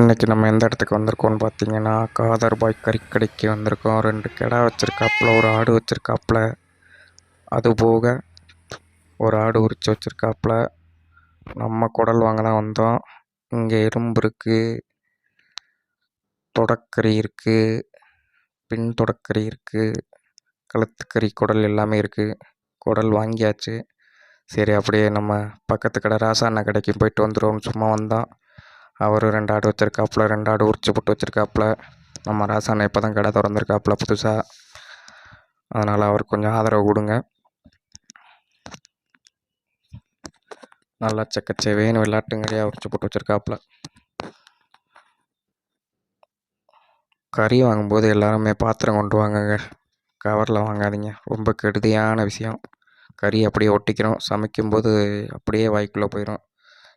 இன்றைக்கி நம்ம எந்த இடத்துக்கு வந்திருக்கோம்னு பார்த்தீங்கன்னா காதர்பாய் கறிக்கடைக்கு வந்திருக்கோம். ரெண்டு கிடா வச்சுருக்காப்புல ஒரு ஆடு வச்சுருக்காப்புல. அது போக ஒரு ஆடு உரிச்சு வச்சுருக்காப்புல. நம்ம குடல் வாங்க தான் வந்தோம். இங்கே எறும்பு இருக்குது தொடக்கறி இருக்குது பின் தொடக்கறி இருக்குது கழுத்துக்கறி குடல் எல்லாமே இருக்குது குடல் வாங்கியாச்சு. சரி அப்படியே நம்ம பக்கத்து கடை ராசா அண்ணா கடைக்கு போயிட்டு வந்துடுவோம் சும்மா வந்தோம். அவர் ரெண்டு ஆடு வச்சுருக்காப்புல ரெண்டு ஆடு உரிச்சு போட்டு வச்சுருக்காப்புல. நம்ம ராசா இப்போ தான் கடை திறந்துருக்காப்புல புதுசாக அதனால் அவருக்கு கொஞ்சம் ஆதரவு கொடுங்க. நல்லா செக்கச்சேவேன்னு விளையாட்டுங்கடியாக உரிச்சு போட்டு வச்சுருக்காப்புல. கறி வாங்கும்போது எல்லாருமே பாத்திரம் கொண்டு வாங்கங்க. கவரில் வாங்காதீங்க. ரொம்ப கெடுதியான விஷயம். கறி அப்படியே ஒட்டிக்கிறோம். சமைக்கும்போது அப்படியே வாய்க்குள்ளே போயிடும்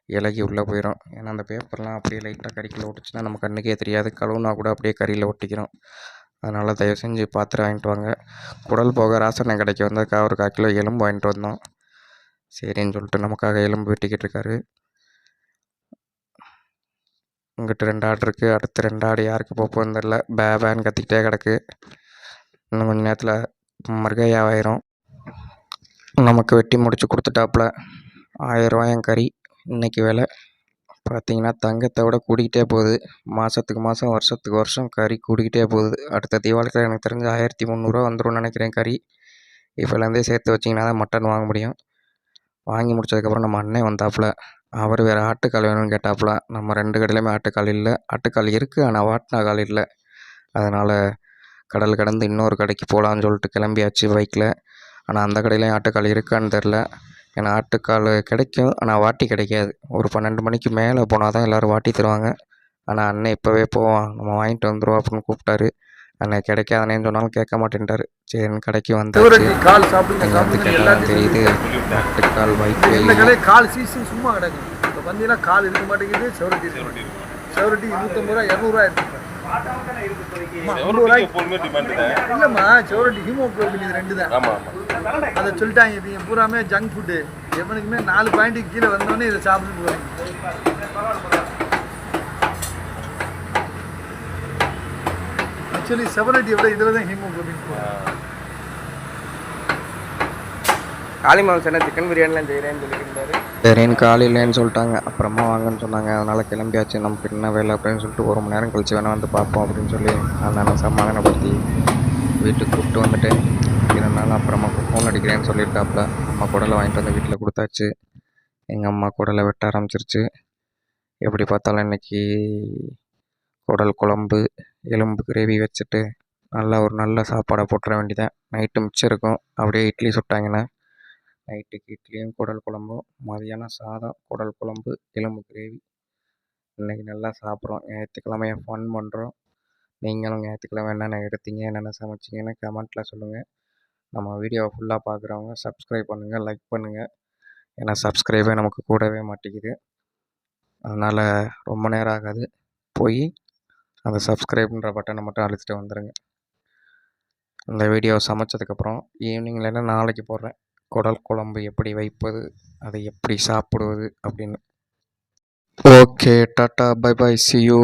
இலகி உள்ளே போயிடும். ஏன்னா அந்த பேப்பர்லாம் அப்படியே லைட்டாக கறிக்கில் ஒட்டுச்சுன்னா நம்ம கண்ணுக்கே தெரியாது. கழுவுனா கூட அப்படியே கறியில் ஒட்டிக்கிறோம். அதனால் தயவு செஞ்சு பாத்திரம் வாங்கிட்டு வாங்க. குடல் போக ராசனை கடைக்கு வந்ததுக்காக ஒரு கால் கிலோ எலும்பு வாங்கிட்டு வந்தோம். சரின்னு சொல்லிட்டு நமக்காக எலும்பு வெட்டிக்கிட்டு இருக்காரு. இங்கிட்ட ரெண்டு ஆடு இருக்குது அடுத்து ரெண்டு ஆடு யாருக்கு போக தெரில பே பேன்னு கத்திக்கிட்டே கிடக்கு. இன்னும் கொஞ்சம் நேரத்தில் மறுகையாவாயிரும் நமக்கு வெட்டி முடிச்சு கொடுத்துட்டாப்புல. ஆயிரரூவாயம் கறி. இன்னைக்கு விலை பார்த்தீங்கன்னா தங்கத்தை விட கூடிக்கிட்டே போகுது. மாதத்துக்கு மாதம் வருஷத்துக்கு வருஷம் கறி கூடிக்கிட்டே போகுது. அடுத்த தீபாவளிக்கு எனக்கு தெரிஞ்சு ஆயிரத்தி முந்நூறுரூவா வந்துரும்னு நினைக்கிறேன் கறி. இப்போலேருந்தே சேர்த்து வச்சிங்கன்னா தான் மட்டன் வாங்க முடியும். வாங்கி முடிச்சதுக்கப்புறம் நம்ம அண்ணன் வந்தாப்புல. அவர் வேறு ஆட்டுக்கால் வேணும்னு கேட்டாப்புல. நம்ம ரெண்டு கடையிலையுமே ஆட்டுக்கால் இல்லை. ஆட்டுக்கால் இருக்குது ஆனால் வாட்டினா கால் இல்லை. அதனால் கடல் கடந்து இன்னொரு கடைக்கு போகலான்னு சொல்லிட்டு கிளம்பியாச்சு பைக்கில் ஆனால் அந்த கடையிலையும் ஆட்டுக்கால் இருக்கான்னு தெரில. ஏன்னா ஆட்டுக்கால் கிடைக்கும். ஆனால் வாட்டி கிடைக்காது. ஒரு பன்னெண்டு மணிக்கு மேலே போனால் தான் எல்லோரும் வாட்டி தருவாங்க. ஆனால் அண்ணன் இப்போவே போவான். நம்ம வாங்கிட்டு வந்துடுவோம் அப்படின்னு கூப்பிட்டாரு. அண்ணன் கிடைக்காதனேன்னு சொன்னாலும் கேட்க மாட்டேன்ட்டாரு. சரின்னு கடைக்கு வந்தாச்சு. சிவரட்டி கால் சாப்பிடுங்க எல்லாத்துக்கும் சாப்பிடுங்க. கேட்டால் எல்லாத்தையும் தெரியுது ஆட்டுக்கால் வைக்கல் கால் சீசு சும்மா கிடக்கு. இப்போ பார்த்தீங்கன்னா கால் இருக்க மாட்டேங்குது செவரட்டி செவரட்டி இருநூத்தம்பது ரூபா இரநூறுவா எடுத்துப்பேன் இல்லைம்மா செவரட்டி ஹீமோக்ளோபின் இது ரெண்டு தான். அதை சொல்லிட்டாங்க இது பூராமே ஜங்க் ஃபுட்டு எவனுக்குமே நாலு பாயிண்ட்டுக்கு கீழே வந்தோடனே இதை சாப்பிட்டு போவாங்க ஆக்சுவலி செவரட்டி விட இதில் தான் ஹீமோக்ளோபின் காளி காளிமாவு என்ன சிக்கன் பிரியாணிலாம் செய்கிறேன்னு சொல்லியிருந்தாரு. சரின்னு காலையிலேன்னு சொல்லிட்டாங்க. அப்புறமா வாங்கன்னு சொன்னாங்க. அதனால் கிளம்பியாச்சு. நமக்கு என்ன வேலை அப்படின்னு சொல்லிட்டு ஒரு மணி நேரம் கழிச்சு வேணால் வந்து பார்ப்போம் அப்படின்னு சொல்லி அதனால் சமாதானப்படுத்தி வீட்டுக்கு கூப்பிட்டு வந்துட்டு இருந்தாலும் அப்புறமா ஃபோன் அடிக்கிறேன்னு சொல்லியிருக்காப்புல. அம்மா குடலை வாங்கிட்டு வந்து வீட்டில் கொடுத்தாச்சு. எங்கள் அம்மா குடலை வெட்ட ஆரம்பிச்சிருச்சு. எப்படி பார்த்தாலும் இன்றைக்கி குடல் குழம்பு எலும்பு கிரேவி வச்சுட்டு நல்லா ஒரு நல்ல சாப்பாடை போட்டுற வேண்டியதான் நைட்டு மிச்சம் இருக்கும். அப்படியே இட்லி சுட்டாங்கன்னா நைட்டுக்கு இட்லியும் குடல் குழம்பும் மதியானம் சாதம் குடல் குழம்பு எலும்பு கிரேவி. இன்றைக்கி நல்லா சாப்பிட்றோம். ஞாயிற்றுக்கிழமையை ஃபன் பண்ணுறோம் நீங்களும் ஞாயிற்றுக்கிழமை என்னென்ன எடுத்தீங்க என்னென்ன சமைச்சிங்கன்னு கமெண்ட்டில் சொல்லுங்கள் நம்ம வீடியோவை ஃபுல்லாக பார்க்குறவங்க சப்ஸ்கிரைப் பண்ணுங்கள் லைக் பண்ணுங்கள் ஏன்னா சப்ஸ்கிரைபே நமக்கு கூடவே மாட்டேங்குது. அதனால் ரொம்ப நேரம் ஆகாது. போய் அந்த சப்ஸ்கிரைப்ன்ற பட்டனை மட்டும் அழுத்திட்டு வந்துடுங்க இந்த வீடியோ சமைச்சதுக்கப்புறம் ஈவினிங் இல்லைன்னா நாளைக்கு போடுறேன்? குடல் குழம்பு எப்படி வைப்பது அதை எப்படி சாப்பிடுவது அப்படின்னு. Okay tata bye bye see you